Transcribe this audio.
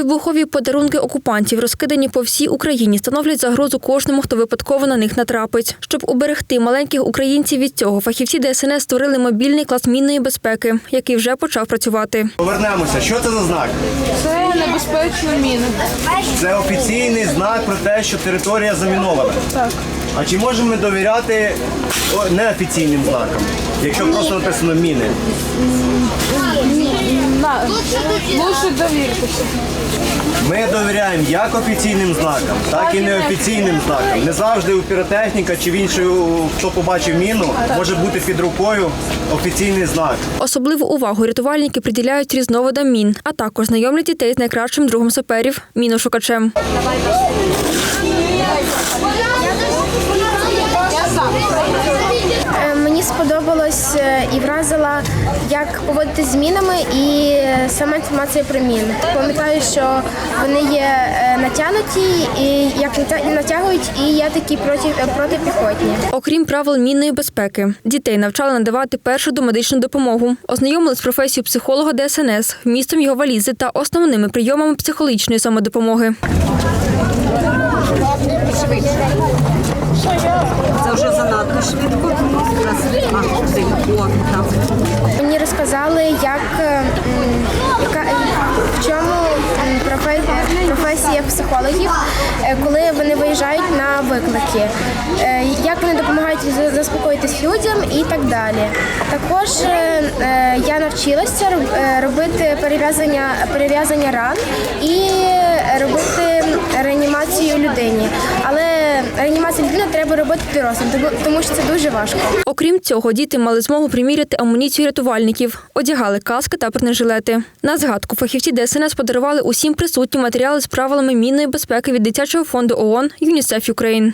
Вибухові подарунки окупантів, розкидані по всій Україні, становлять загрозу кожному, хто випадково на них натрапить. Щоб уберегти маленьких українців від цього, фахівці ДСНС створили мобільний клас мінної безпеки, який вже почав працювати. Повернемося. Що це за знак? Це небезпечна міна. Це офіційний знак про те, що територія замінована. Так. А чи можемо ми довіряти неофіційним знакам, якщо просто написано міни? Лучше довіритися. Ми довіряємо як офіційним знакам, так і неофіційним знакам. Не завжди у піротехніка чи в іншої, хто побачив міну, може бути під рукою офіційний знак. Особливу увагу рятувальники приділяють різновидам мін, а також знайомлять дітей з найкращим другом саперів міношукачем. Е, сподобалось е, і вразила, як поводити з мінами і е, сама інформація про міни. Пам'ятаю, що вони є е, натягнуті, і як натягують, і є такі проти, протипіхотні. Окрім правил мінної безпеки, дітей навчали надавати першу домедичну допомогу, ознайомили з професією психолога ДСНС, вмістом його валізи та основними прийомами психологічної самодопомоги. Мені як е, яка, в чому професія психологів, е, коли вони виїжджають на виклики, е, як вони допомагають за- заспокоїтись людям і так далі. Також е, е, я навчилася е, робити перев'язання перев'язання ран і робити реанімацію людині. Але реанімацію людини треба робити дорослим, тому- що це дуже важко. Окрім цього, діти мали змогу приміряти амуніцію рятувальників, одягали каски та бронежилети. На згадку фахівці ДСНС подарували усім присутнім матеріали з правилами мінної безпеки від дитячого фонду ООН ЮНІСЕФ Україн.